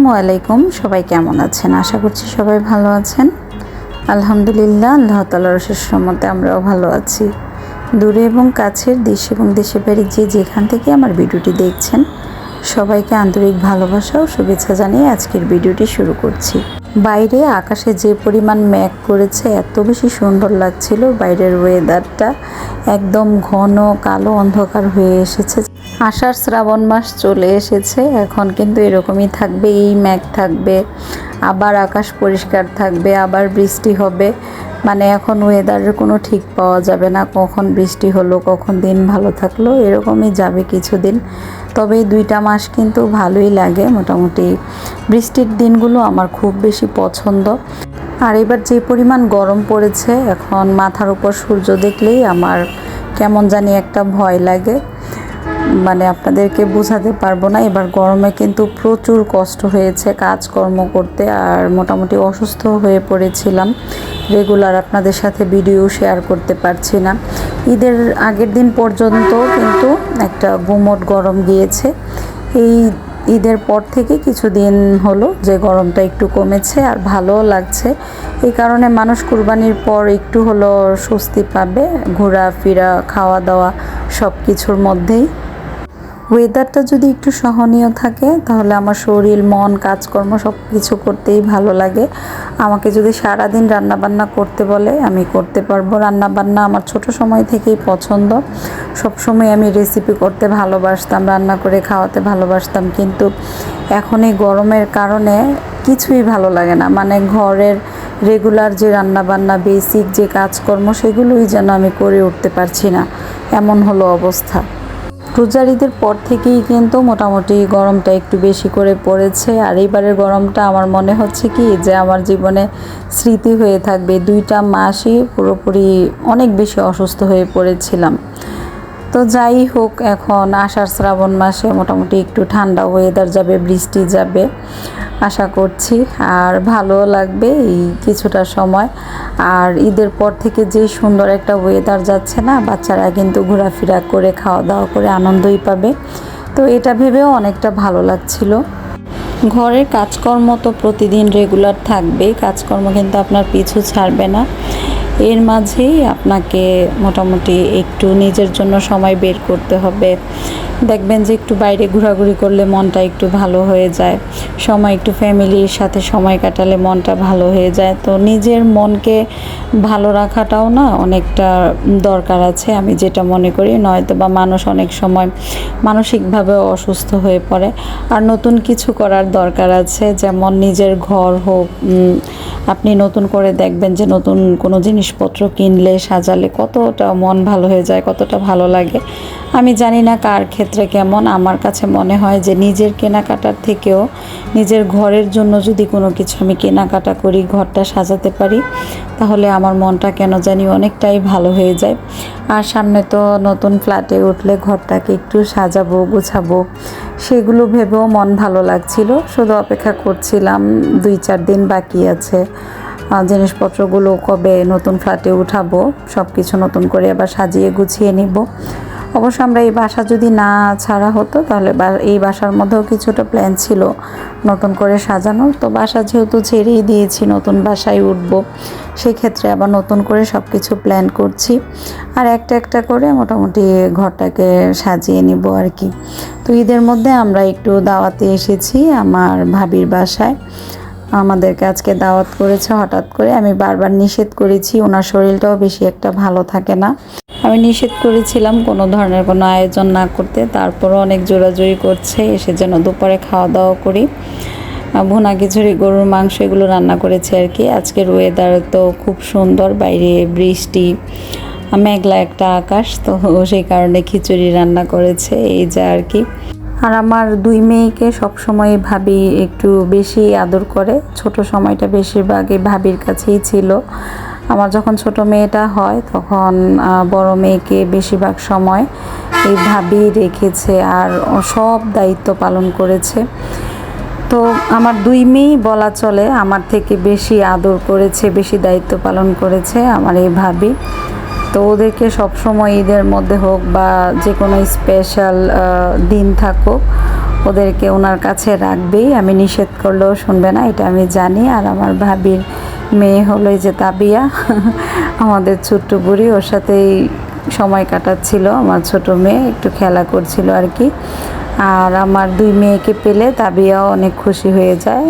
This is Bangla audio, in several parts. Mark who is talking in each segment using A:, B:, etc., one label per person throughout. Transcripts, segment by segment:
A: আসসালামু আলাইকুম। সবাই কেমন আছেন? আশা করছি সবাই ভালো আছেন। আলহামদুলিল্লাহ, আল্লাহ তালার শেষ মতে আমরাও ভালো আছি। দূরে এবং কাছের, দেশ এবং দেশে বাড়ি যে যেখান থেকে আমার ভিডিওটি দেখছেন, সবাইকে আন্তরিক ভালোবাসা ও শুভেচ্ছা জানিয়ে আজকের ভিডিওটি শুরু করছি। বাইরে আকাশে যে পরিমাণ ম্যাঘ করেছে, এত বেশি সুন্দর লাগছিল। বাইরের ওয়েদারটা একদম ঘন, কালো অন্ধকার হয়ে এসেছে। আষাঢ় শ্রাবণ মাস চলে এসেছে। এখন কিন্তু এরকমই থাকবে, এই ম্যাঘ থাকবে, আবার আকাশ পরিষ্কার থাকবে, আবার বৃষ্টি হবে। মানে এখন ওয়েদারের কোনো ঠিক পাওয়া যাবে না, কখন বৃষ্টি হলো, কখন দিন ভালো থাকল, এরকমই যাবে কিছুদিন। তবে এই দুইটা মাস কিন্তু ভালোই লাগে, মোটামুটি বৃষ্টির দিনগুলো আমার খুব বেশি পছন্দ। আর এবার যে পরিমাণ গরম পড়েছে, এখন মাথার উপর সূর্য দেখলেই আমার কেমন জানি একটা ভয় লাগে। মানে আপনাদেরকে বোঝাতে পারব না। এবার গরমে কিন্তু প্রচুর কষ্ট হয়েছে কাজকর্ম করতে আর মোটামুটি অসুস্থ হয়ে পড়েছিলাম। রেগুলার আপনাদের সাথে ভিডিও শেয়ার করতে পারছি না। ঈদের আগের দিন পর্যন্ত কিন্তু একটা গুমট গরম গিয়েছে। এই ঈদের পর থেকে কিছুদিন হলো যে গরমটা একটু কমেছে আর ভালোও লাগছে। এই কারণে মানুষ কুরবানির পর একটু হলো স্বস্তি পাবে। ঘোরাফেরা খাওয়া দাওয়া সব কিছুর মধ্যেই। ওয়েদারটা যদি একটু সহনীয় থাকে, তাহলে আমার শরীর, মন, কাজকর্ম সব কিছু করতেই ভালো লাগে। আমাকে যদি সারাদিন রান্নাবান্না করতে বলে, আমি করতে পারব। রান্নাবান্না আমার ছোট সময় থেকেই পছন্দ। সব সময় আমি রেসিপি করতে ভালোবাসতাম, রান্না করে খাওয়াতে ভালোবাসতাম, কিন্তু এখন এই গরমের কারণে কিছুই ভালো লাগে না। মানে ঘরের রেগুলার যে রান্নাবান্না বেসিক যে কাজকর্ম, সেগুলোই যেন আমি করে উঠতে পারছি না। এমন হলো অবস্থা। রোজার ঈদের পর থেকেই কিন্তু মোটামুটি গরমটা একটু বেশি করে পড়েছে। আর এইবারের গরমটা আমার মনে হচ্ছে কি, যে আমার জীবনে স্মৃতি হয়ে থাকবে। দুইটা মাসই পুরোপুরি অনেক বেশি অসুস্থ হয়ে পড়েছিলাম। তো যাই হোক, এখন আষাঢ় শ্রাবণ মাসে মোটামুটি একটু ঠান্ডা ওয়েদার যাবে, বৃষ্টি যাবে, আশা করছি। আর ভালোও লাগবে এই কিছুটা সময়। আর ঈদের পর থেকে যে সুন্দর একটা ওয়েদার যাচ্ছে না, বাচ্চারা কিন্তু ঘোরাফেরা করে খাওয়া দাওয়া করে আনন্দই পাবে। তো এটা ভেবেও অনেকটা ভালো লাগছিল। ঘরের কাজকর্ম তো প্রতিদিন রেগুলার থাকবে কাজকর্ম কিন্তু আপনার পিছু ছাড়বে না। এর মাঝেই আপনাকে মোটামুটি একটু নিজের জন্য সময় বের করতে হবে। দেখবেন যে একটু বাইরে ঘোরাঘুরি করলে মনটা একটু ভালো হয়ে যায়। সময় একটু ফ্যামিলির সাথে সময় কাটালে মনটা ভালো হয়ে যায়। তো নিজের মনকে ভালো রাখাটাও না অনেকটা দরকার আছে আমি যেটা মনে করি। নয়তো বা মানুষ অনেক সময় মানসিকভাবে অসুস্থ হয়ে পড়ে। আর নতুন কিছু করার দরকার আছে, যেমন নিজের ঘর হোক আপনি নতুন করে দেখবেন যে নতুন কোনো জিনিসপত্র কিনলে, সাজালে কতটা মন ভালো হয়ে যায়, কতটা ভালো লাগে। আমি জানি না কার ক্ষেত্রে কেমন। আমার কাছে মনে হয় যে নিজের কেনাকাটার থেকেও নিজের ঘরের জন্য যদি কোনো কিছু আমি কেনাকাটা করি, ঘরটা সাজাতে পারি, তাহলে আমার মনটা কেন জানি অনেকটাই ভালো হয়ে যায়। আর সামনে তো নতুন ফ্ল্যাটে উঠলে ঘরটাকে একটু সাজাবো, গুছাবো, সেগুলো ভেবেও মন ভালো লাগছিল। শুধু অপেক্ষা করছিলাম, দুই চার দিন বাকি আছে। জিনিসপত্রগুলো কবে নতুন ফ্ল্যাটে উঠাবো সব কিছু নতুন করে আবার সাজিয়ে গুছিয়ে নিব। অবশ্য আমরা এই বাসা যদি না ছাড়া হতো, তাহলে এই বাসার মধ্যেও কিছুটা প্ল্যান ছিল নতুন করে সাজানো তো বাসা যেহেতু ছেড়েই দিয়েছি, নতুন বাসায় উঠবো সেই ক্ষেত্রে আবার নতুন করে সব কিছু প্ল্যান করছি। আর একটা একটা করে মোটামুটি ঘরটাকে সাজিয়ে নিব আর কি। তো ঈদের মধ্যে আমরা একটু দাওয়াতে এসেছি আমার ভাবির বাসায়। আমাদেরকে আজকে দাওয়াত করেছে, হঠাৎ করে আমি বারবার নিষেধ করেছি, ওনার শরীরটাও বেশি একটা ভালো থাকে না। আমি নিষেধ করেছিলাম কোনো ধরনের কোনো আয়োজন না করতে, তারপরও অনেক জোরাজোরি করছে, এসে যেন দুপুরে খাওয়া দাওয়া করি। ভুনা খিচুড়ি গরুর মাংস এগুলো রান্না করেছে আর কি। আজকের ওয়েদার তো খুব সুন্দর, বাইরে বৃষ্টি, মেঘলা একটা আকাশ, তো সেই কারণে খিচুড়ি রান্না করেছে, এই যা আর কি। আর আমার দুই মেয়েকে সবসময় ভাবি একটু বেশি আদর করে। ছোট সময়টা বেশিরভাগই ভাবির কাছেই ছিল। আমার যখন ছোট মেয়েটা হয়, তখন বড় মেয়েকে বেশিরভাগ সময় এই ভাবি রেখেছে আর সব দায়িত্ব পালন করেছে। তো আমার দুই মেয়েই বলা চলে, আমার থেকে বেশি আদর করেছে, বেশি দায়িত্ব পালন করেছে আমার এই ভাবি। তো ওদেরকে সবসময় ঈদের মধ্যে হোক বা যে কোনো স্পেশাল দিন থাকুক, ওদেরকে ওনার কাছে রাখবেই। আমি নিষেধ করলেও শুনবে না, এটা আমি জানি। আর আমার ভাবির মেয়ে হলো যে তাবিয়া, আমাদের ছোট্ট বুড়ি, ওর সাথেই সময় কাটাচ্ছিল। আমার ছোট মেয়ে একটু খেলা করছিল আর কি। আর আমার দুই মেয়েকে পেলে তাবিয়াও অনেক খুশি হয়ে যায়।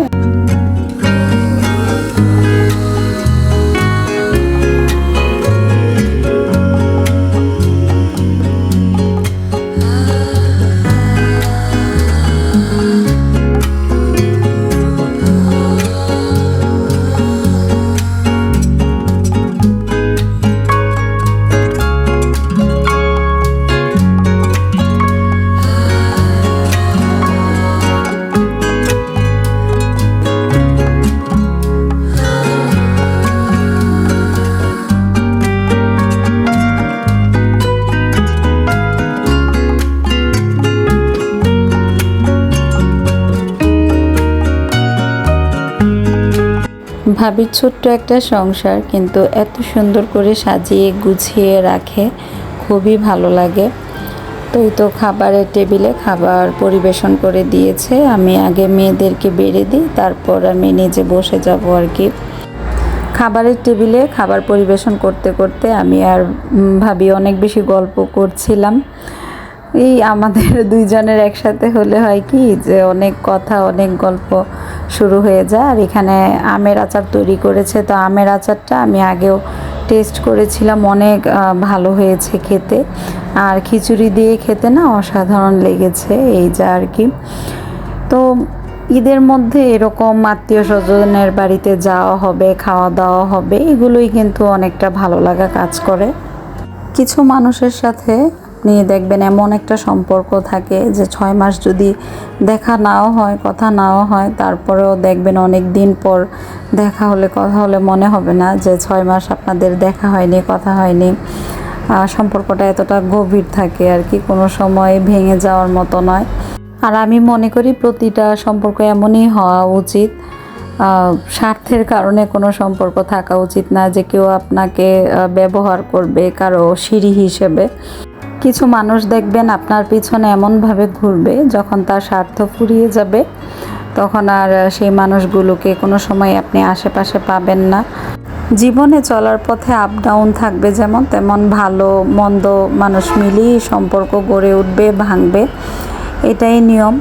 A: ভাবির ছোট্ট একটা সংসার, কিন্তু এত সুন্দর করে সাজিয়ে, গুছিয়ে রাখে, খুবই ভালো লাগে। তো তো খাবারের টেবিলে খাবার পরিবেশন করে দিয়েছে। আমি আগে মেয়েদেরকে বেড়ে দিই, তারপর আমি নিজে বসে যাব আর কি। খাবারের টেবিলে খাবার পরিবেশন করতে করতে আমি আর ভাবি অনেক বেশি গল্প করছিলাম। এই আমাদের দুইজনের একসাথে হলে হয় কি যে অনেক কথা, অনেক গল্প শুরু হয়ে যায়। আর এখানে আমের আচার তৈরি করেছে। তো আমের আচারটা আমি আগেও টেস্ট করেছিলাম, অনেক ভালো হয়েছে খেতে। আর খিচুড়ি দিয়ে খেতে না অসাধারণ লেগেছে এই যা আর কি। তো ঈদের মধ্যে এরকম আত্মীয় স্বজনের বাড়িতে যাওয়া হবে, খাওয়া দাওয়া হবে, এগুলোই কিন্তু অনেকটা ভালো লাগা কাজ করে। কিছু মানুষের সাথে আপনি দেখবেন এমন একটা সম্পর্ক থাকে যে ছয় মাস যদি দেখা নাও হয়, কথা নাও হয়, তারপরেও দেখবেন অনেক দিন পর দেখা হলে, কথা হলে মনে হবে না যে ছয় মাস আপনাদের দেখা হয়নি, কথা হয়নি। সম্পর্কটা এতটা গভীর থাকে আর কি, কোনো সময় ভেঙে যাওয়ার মতো নয়। আর আমি মনে করি প্রতিটা সম্পর্ক এমনই হওয়া উচিত। স্বার্থের কারণে কোনো সম্পর্ক থাকা উচিত না যে কেউ আপনাকে ব্যবহার করবে কারও সিঁড়ি হিসেবে। কিছু মানুষ দেখবেন আপনার পিছনে এমনভাবে ঘুরবে, যখন তার স্বার্থ ফুরিয়ে যাবে, তখন আর সেই মানুষগুলোকে কোনো সময় আপনি আশেপাশে পাবেন না। জীবনে চলার পথে আপ ডাউন থাকবে যেমন তেমন ভালো, মন্দ মানুষ মিলিয়ে সম্পর্ক গড়ে উঠবে, ভাঙবে, এটাই নিয়ম।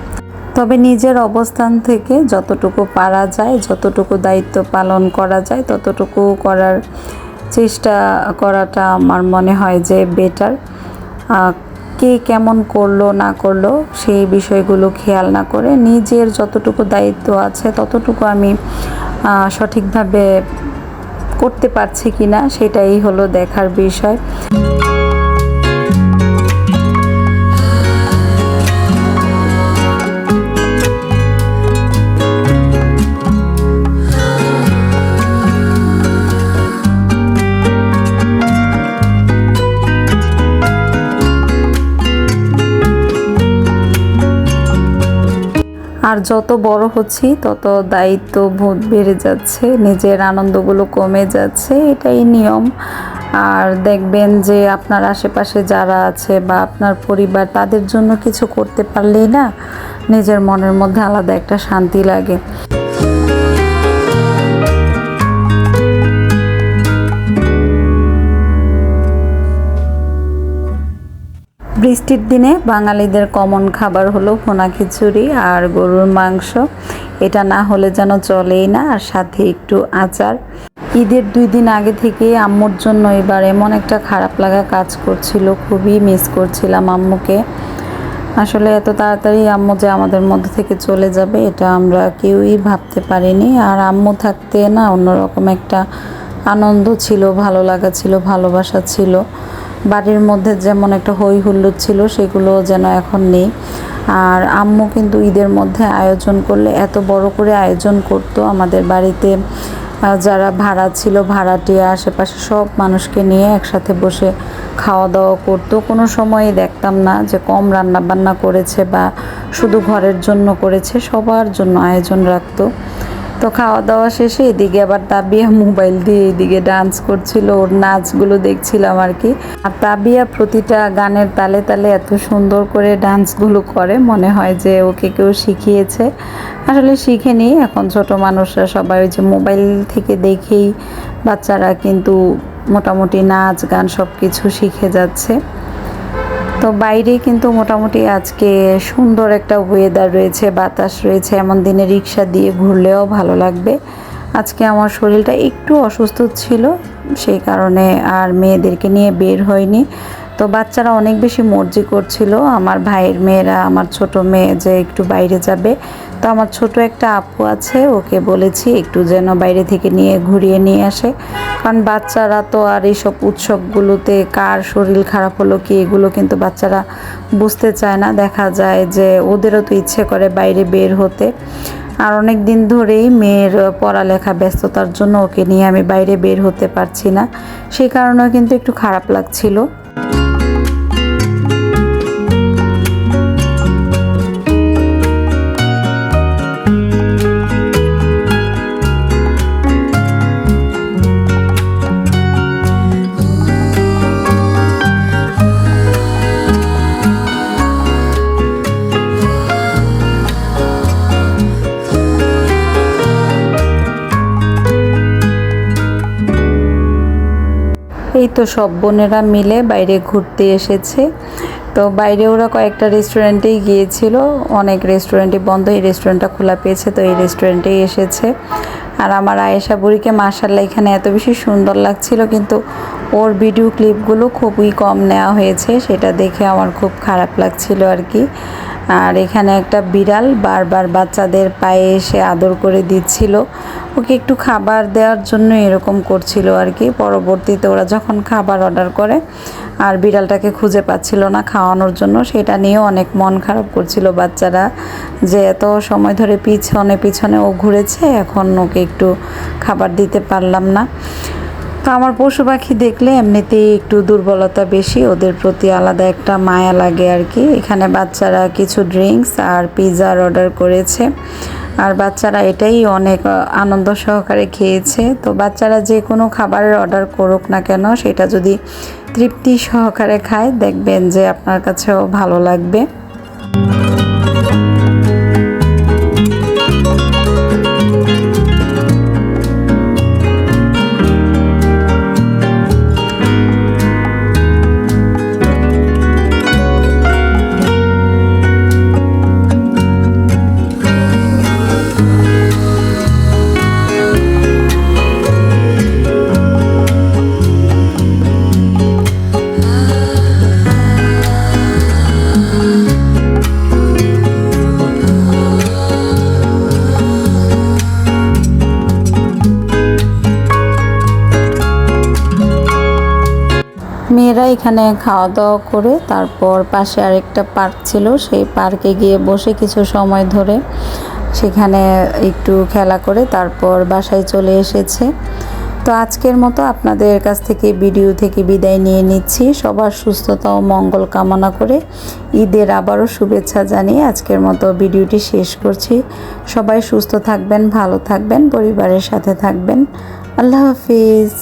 A: তবে নিজের অবস্থান থেকে যতটুকু পারা যায়, যতটুকু দায়িত্ব পালন করা যায়, ততটুকু করার চেষ্টা করাটা আমার মনে হয় যে বেটার কে কেমন করল, না করল, সেই বিষয়গুলো খেয়াল না করে নিজের যতটুকু দায়িত্ব আছে, ততটুকু আমি সঠিকভাবে করতে পারছি কি না সেটাই হলো দেখার বিষয়। আর যত বড় হচ্ছি, তত দায়িত্ব বোধ বেড়ে যাচ্ছে, নিজের আনন্দগুলো কমে যাচ্ছে, এটাই নিয়ম। আর দেখবেন যে আপনার আশেপাশে যারা আছে বা আপনার পরিবার, তাদের জন্য কিছু করতে পারলেই না, নিজের মনের মধ্যে আলাদা একটা শান্তি লাগে। বৃষ্টির দিনে বাঙালিদের কমন খাবার হলো ভুনা খিচুড়ি আর গরুর মাংস। এটা না হলে যেন চলেই না, আর সাথে একটু আচার। ঈদের দুই দিন আগে থেকে আম্মুর জন্য এবার এমন একটা খারাপ লাগা কাজ করছিল, খুবই মিস করছিলাম আম্মুকে। আসলে এত তাড়াতাড়ি আম্মু যে আমাদের মধ্যে থেকে চলে যাবে, এটা আমরা কেউই ভাবতে পারিনি। আর আম্মু থাকতে না অন্যরকম একটা আনন্দ ছিল, ভালো লাগা ছিল, ভালোবাসা ছিল। বাড়ির মধ্যে যেমন একটা হই হুল্লোড় ছিল, সেগুলো যেন এখন নেই। আর আম্মু কিন্তু ঈদের মধ্যে আয়োজন করলে এত বড় করে আয়োজন করতো আমাদের বাড়িতে। যারা ভাড়া ছিল, ভাড়াটিয়া, আশেপাশে সব মানুষকে নিয়ে একসাথে বসে খাওয়া দাওয়া করতো। কোনো সময়ই দেখতাম না যে কম রান্না বান্না করেছে বা শুধু ঘরের জন্য করেছে, সবার জন্য আয়োজন রাখতো। তো খাওয়া দাওয়া শেষে এদিকে আবার তাবিয়া মোবাইল দিয়ে এদিকে ডান্স করছিল, ওর নাচগুলো দেখছিলাম আর কি। আর তাবিয়া প্রতিটা গানের তালে তালে এত সুন্দর করে ডান্সগুলো করে, মনে হয় যে ওকে কেউ শিখিয়েছে। আসলে শিখেনি, এখন ছোট মানুষরা সবাই ওই যে মোবাইল থেকে দেখেই বাচ্চারা কিন্তু মোটামুটি নাচ, গান সব কিছু শিখে যাচ্ছে। তো বাইরে কিন্তু মোটামুটি আজকে সুন্দর একটা ওয়েদার রয়েছে, বাতাস রয়েছে, এমন দিনে রিক্সা দিয়ে ঘুরলেও ভালো লাগবে। আজকে আমার শরীরটা একটু অসুস্থ ছিল, সেই কারণে আর মেয়েদেরকে নিয়ে বের হয়নি। তো বাচ্চারা অনেক বেশি মর্জি করছিল, আমার ভাইয়ের মেয়েরা, আমার ছোট মেয়ে যে একটু বাইরে যাবে তো আমার ছোট একটা আপু আছে, ওকে বলেছি একটু যেন বাইরে থেকে নিয়ে ঘুরিয়ে নিয়ে আসে। কারণ বাচ্চারা তো আর এইসব উৎসবগুলোতে কার শরীর খারাপ হলো কি, এগুলো কিন্তু বাচ্চারা বুঝতে চায় না। দেখা যায় যে ওদেরও তো ইচ্ছে করে বাইরে বের হতে। আর অনেক দিন ধরেই মেয়ের পড়ালেখা, ব্যস্ততার জন্য ওকে নিয়ে আমি বাইরে বের হতে পারছি না। সেই কারণেও কিন্তু একটু খারাপ লাগছিল। এই তো সব বোনেরা মিলে বাইরে ঘুরতে এসেছে। তো বাইরে ওরা কয়েকটা রেস্টুরেন্টেই গিয়েছিল। অনেক রেস্টুরেন্টই বন্ধ, এই রেস্টুরেন্টটা খোলা পেয়েছে, তো এই রেস্টুরেন্টেই এসেছে। আর আমার আয়েশা বুড়িকে মার্শাল্লাহ এখানে এত বেশি সুন্দর লাগছিল, কিন্তু ওর ভিডিও ক্লিপগুলো খুবই কম নেওয়া হয়েছে, সেটা দেখে আমার খুব খারাপ লাগছিল আর কি। আর এখানে একটা বিড়াল বারবার বাচ্চাদের পায়ে এসে আদর করে দিচ্ছিল। ওকে একটু খাবার দেওয়ার জন্য এরকম করছিল আর কি। পরবর্তীতে ওরা যখন খাবার অর্ডার করে, আর বিড়ালটাকে খুঁজে পাচ্ছিল না খাওয়ানোর জন্য, সেটা নিয়েও অনেক মন খারাপ করছিল বাচ্চারা যে এত সময় ধরে পিছনে পিছনে ও ঘুরেছে, এখন ওকে একটু খাবার দিতে পারলাম না। আমার পশু পাখি দেখলে এমনিতেই একটু দুর্বলতা বেশি, ওদের প্রতি আলাদা একটা মায়া লাগে আর কি। এখানে বাচ্চারা কিছু ড্রিঙ্কস আর পিৎজার অর্ডার করেছে। আর বাচ্চারা এটাই অনেক আনন্দ সহকারে খেয়েছে। তো বাচ্চারা যে কোনো খাবারের অর্ডার করুক না কেন, সেটা যদি তৃপ্তি সহকারে খায়, দেখবেন যে আপনার কাছেও ভালো লাগবে। মেয়েরা এখানে খাওয়া দাওয়া করে, তারপর পাশে আরেকটা পার্ক ছিল, সেই পার্কে গিয়ে বসে কিছু সময় ধরে সেখানে একটু খেলা করে, তারপর বাসায় চলে এসেছে। তো আজকের মতো আপনাদের কাছ থেকে ভিডিও থেকে বিদায় নিয়ে নিচ্ছি। সবার সুস্থতা ও মঙ্গল কামনা করে ঈদের আবারও শুভেচ্ছা জানিয়ে আজকের মতো ভিডিওটি শেষ করছি। সবাই সুস্থ থাকবেন, ভালো থাকবেন, পরিবারের সাথে থাকবেন। আল্লাহ হাফিজ।